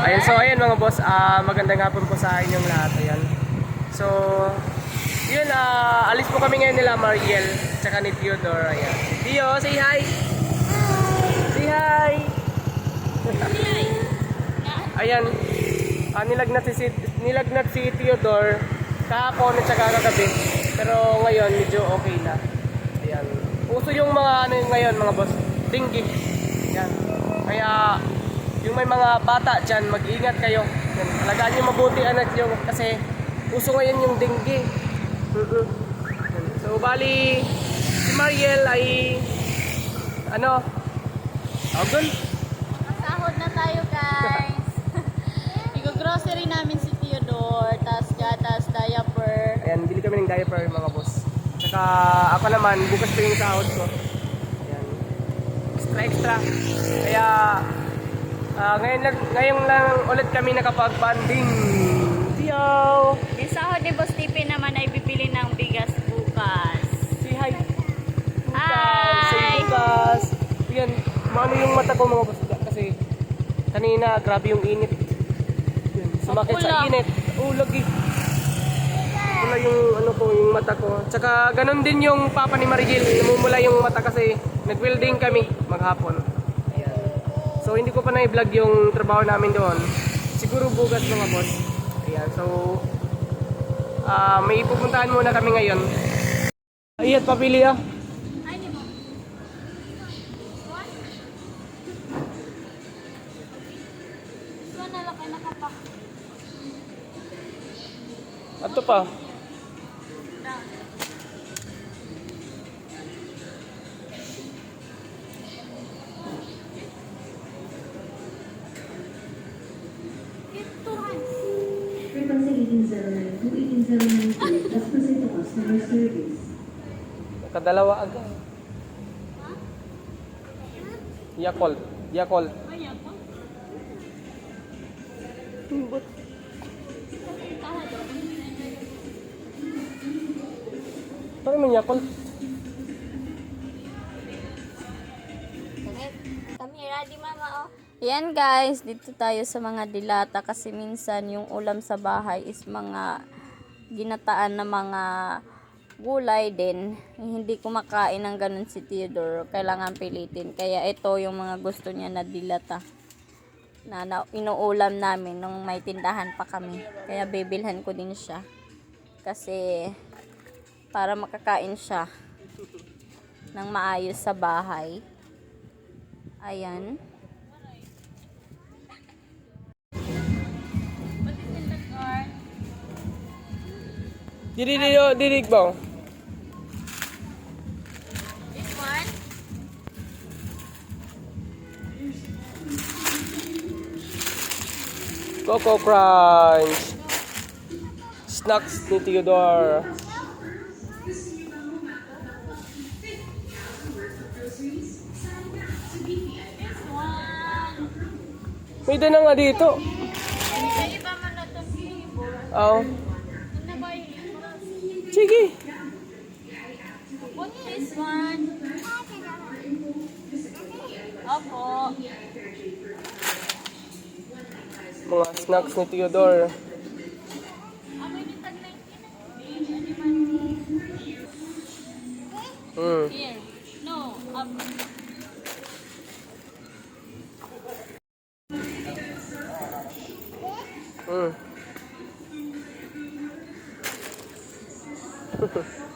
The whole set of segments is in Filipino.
Ayun, so ayun mga boss, ah magandang hapon po sa inyong lahat. Ayan. So, yun, ah alis po kami ngayon nila Mariel, tsaka ni Theodore. Ayan. Theo, say hi! Say hi! Ayan, ah, nilagnat, si, nilagnat si Theodore kahapon at saka kagabi. Pero ngayon, medyo okay na. Ayan. Uso yung mga ano ngayon, mga boss, dengue. Ayan. Kaya, yung may mga bata dyan, mag-ingat kayo. Alagaan nyo mabuti anak nyo kasi uso ngayon yung dengue. So, bali, si Mariel ay, ano, Agon? Sahod na tayo guys. Igo-grocery namin si Theodore, tas gatas, diaper. Ayan, bili kami ng diaper mga boss. Saka ako naman, bukas pa yung sahod ko. Ayan. Extra extra. Kaya ah, ngayon, lang, ngayon lang ulit kami nakapag-banding. Tiyo! Yung sahod ni Boss Tipi naman ay bibili ng bigas bukas. Say hi! Hi! Say bukas! Yan, maano yung mata ko mga boss. Kasi kanina, grabe yung init. Yan, sumakit sa init. Oh, lagi. Wala yung ano ko, yung mata ko. Tsaka ganun din yung papa ni Marigil. Namumula yung mata kasi nag-welding kami maghapon. So hindi ko pa na-vlog yung trabaho namin doon. Siguro bukas mga boss. Ayan, so ah may pupuntahan muna kami ngayon. Ayat, papili ah. Ay, di 1809-1809 Las Cruzeto Customer Service. Kadalawa agad. Yakol. Yakol. Tumbot. Parang man Yakol. Yakol. Oh. Yan guys, dito tayo sa mga dilata kasi minsan yung ulam sa bahay is mga ginataan na mga gulay din. Hindi kumakain ng ganun si Theodore. Kailangan pilitin. Kaya ito yung mga gusto niya na dilata. Na, na inuulam namin nung may tindahan pa kami. Kaya bibilhan ko din siya. Kasi para makakain siya ng maayos sa bahay. Ayan. Diri diri dirig ba? This one? Coco Crunch. Snacks ni Theodore. May dala nga dito. Iba na flavor. Oh. Ano ba yun? Sige. What this one? Opo. Mga snacks ni Theodore. Amoy ni tag 19. Hmm. Here. No. Up. Hmm. Santa.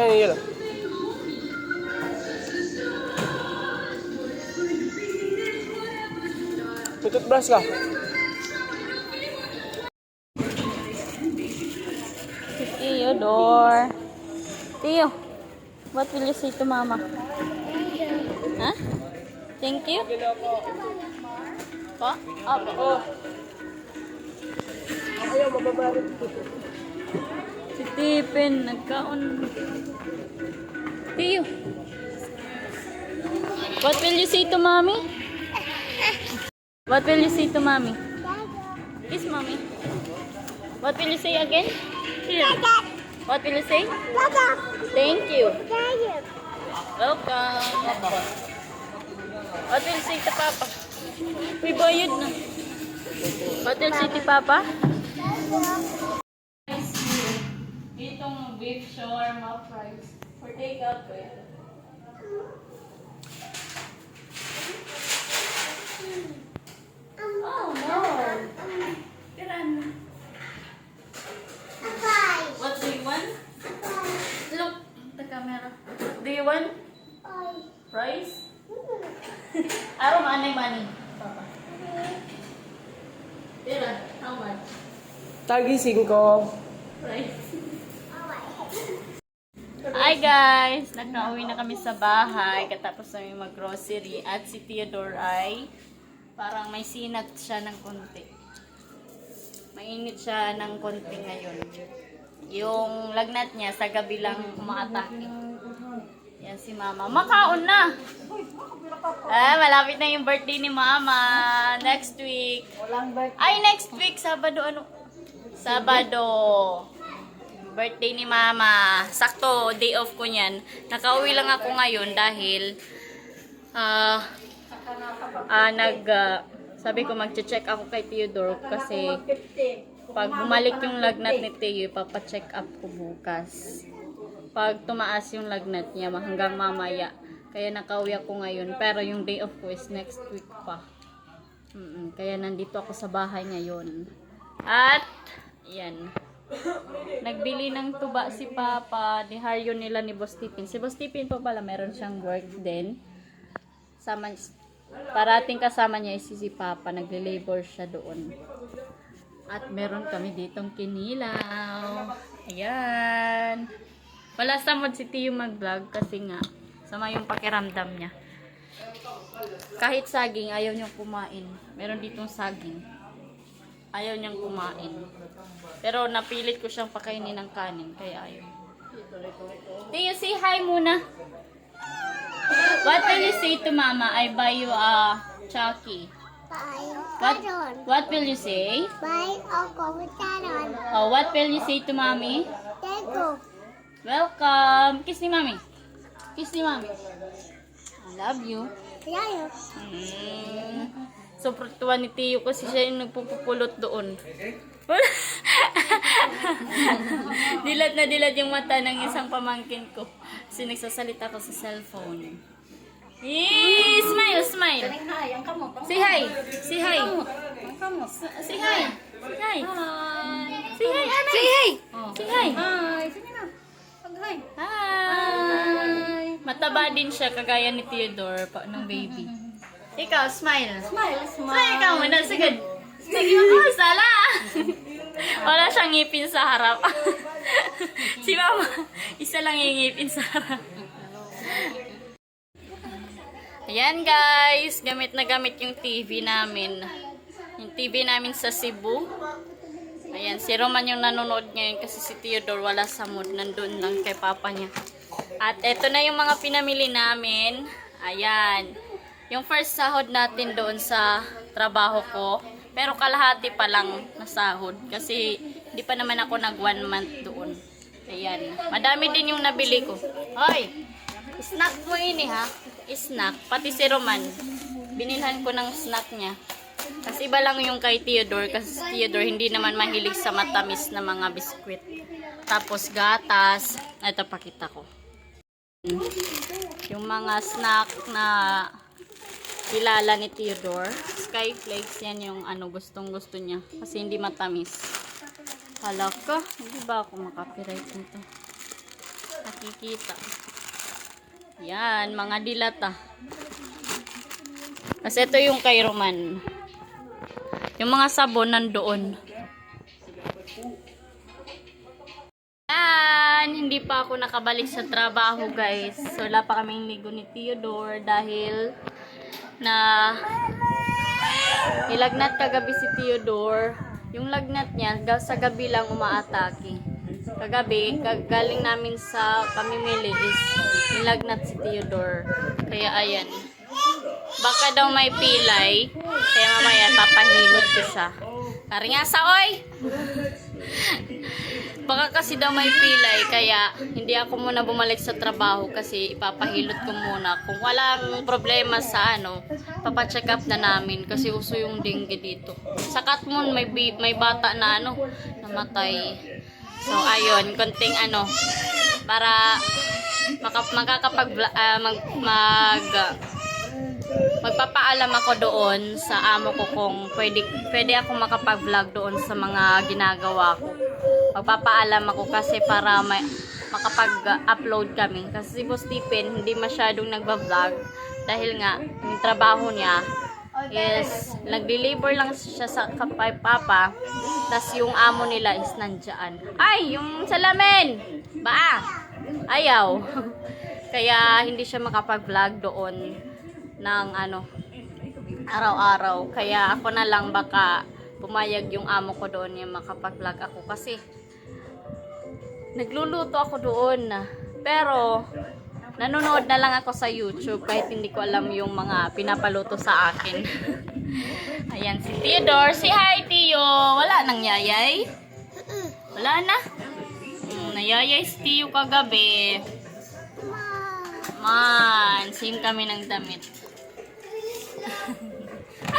Ngayon yun. May toothbrush ka. Si Theodore. Theo, what will you say to mama? Ha? Thank you? Pa? Up. Oh. Ayaw, mababarit. Si Tipin, nagkaon. Theo. What will you say to mommy? What will you say to mommy? Kiss mommy. What will you say again? Here. What will you say? Thank you. Welcome. What will you say to Papa? May bayad na. What will you say to Papa? Beef shawarma fries. For take out ko yan. Oh no! Tiran. What do you want? Look, the camera. Do you want fries? Araw manay money. Papa. Tira, how much? Tagising ko. Right. Hi guys! Nagka-uwi na kami sa bahay katapos namin mag-grocery at si Theodore ay parang may sinat siya ng konti. Mainit siya ng konti ngayon. Yung lagnat niya sa gabi lang umaatake. Yan si Mama. Makaon na! Ah, malapit na yung birthday ni Mama. Next week. Ay, next week. Sabado ano? Sabado. Birthday ni Mama. Sakto, day off ko niyan. Nakauwi lang ako ngayon dahil ah ah, nag ah, sabi ko magche-check ako kay Theodore kasi pag bumalik yung lagnat ni Theo, ipapacheck up ko bukas. Pag tumaas yung lagnat niya hanggang mamaya. Kaya nakauwi ako ngayon. Pero yung day off ko is next week pa. Mm kaya nandito ako sa bahay ngayon. At, yan. Nagbili ng tuba si Papa. Niharyo nila ni Boss Tipin. Si Boss Tipin po pala meron siyang work din. Sama, parating kasama niya is si Papa. Nagle-labor siya doon. At meron kami ditong kinilaw. Ayan. Wala sa mood si Tio mag-vlog kasi nga sama yung pakiramdam niya. Kahit saging, ayaw niyang kumain. Meron ditong saging. Ayaw niyang kumain. Pero napilit ko siyang pakainin ng kanin, kaya ayaw. Tio, say hi muna. What will you say to mama? I buy you a Chucky. What, what will you say? Bye, ako Sharon. Oh, what will you say to mommy? Tego. Welcome. Kiss ni mommy. Kiss ni mommy. I love you. Yayo. Mm. Sobrang tuwa ni Tio kasi siya yung nagpupupulot doon. dilat na dilat yung mata ng isang pamangkin ko. Kasi nagsasalita ko sa cellphone. Yee! Smile, smile. Say hi. Say hi. Say hi. Say hi. Say hi. Say hi. Say hi. Hi. Sige na. Pag-hi. Hi. Mataba din siya kagaya ni Theodore pa ng baby. Ikaw, smile. Smile, Smile ka muna. Sige. Sige mo, sala. Wala siyang ngipin sa harap. si mama, isa lang yung ngipin sa harap. Ayan guys, gamit na gamit yung TV namin. Yung TV namin sa Cebu. Ayan, si Roman yung nanonood ngayon kasi si Theodore wala sa mood. Nandun lang kay papa niya. At eto na yung mga pinamili namin. Ayan. Yung first sahod natin doon sa trabaho ko. Pero kalahati pa lang na sahod. Kasi hindi pa naman ako nag one month doon. Ayan. Madami din yung nabili ko. Hoy! Snack mo ini ha. Snack. Pati si Roman. Binilhan ko ng snack niya. Kasi iba lang yung kay Theodore. Kasi si Theodore hindi naman mahilig sa matamis na mga biskwit. Tapos gatas. Ito pakita ko. Yung mga snack na kilala ni Theodore. Skyflakes yan yung ano gustong gusto niya. Kasi hindi matamis. Hala ka, hindi ba ako makapiright nito? Nakikita. Yan, mga dilata. Kasi ito yung kay Roman. Yung mga sabon nandoon. Yan, hindi pa ako nakabalik sa trabaho guys. So, wala pa kaming ligo ni Theodore dahil na nilagnat kagabi si Theodore. Yung lagnat niya, sa gabi lang umaatake. Kagabi, kagaling namin sa pamimili is nilagnat si Theodore. Kaya ayan. Baka daw may pilay. Kaya mamaya papahilot ko siya. Kari nga sa oy! Baka kasi daw may pilay, kaya hindi ako muna bumalik sa trabaho kasi ipapahilot ko muna. Kung walang problema sa ano, papacheck up na namin kasi uso yung dengue dito. Sa Katmon, may, may bata na ano, namatay. So, ayun, konting ano, para maka, makakapag, ah, mag, mag, magpapaalam ako doon sa amo ko kung pwede, pwede ako makapag-vlog doon sa mga ginagawa ko. Magpapaalam ako kasi para may, makapag-upload kami. Kasi si Boss Stephen hindi masyadong nagba-vlog dahil nga yung trabaho niya is nag-deliver lang siya sa kapay papa tas yung amo nila is nandyan. Ay! Yung salamin! Ba? Ayaw. Kaya hindi siya makapag-vlog doon ng ano araw-araw. Kaya ako na lang baka pumayag yung amo ko doon yung makapag-vlog ako kasi nagluluto ako doon. Pero nanonood na lang ako sa YouTube kahit hindi ko alam yung mga pinapaluto sa akin. Ayan si Theodore. Si hi Tio. Wala nang yayay. Wala na. Hmm, nayayay si Tio kagabi. Man, same kami ng damit.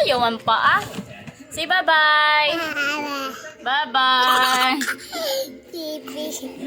Ayawan pa ah. Say bye-bye. Bye-bye.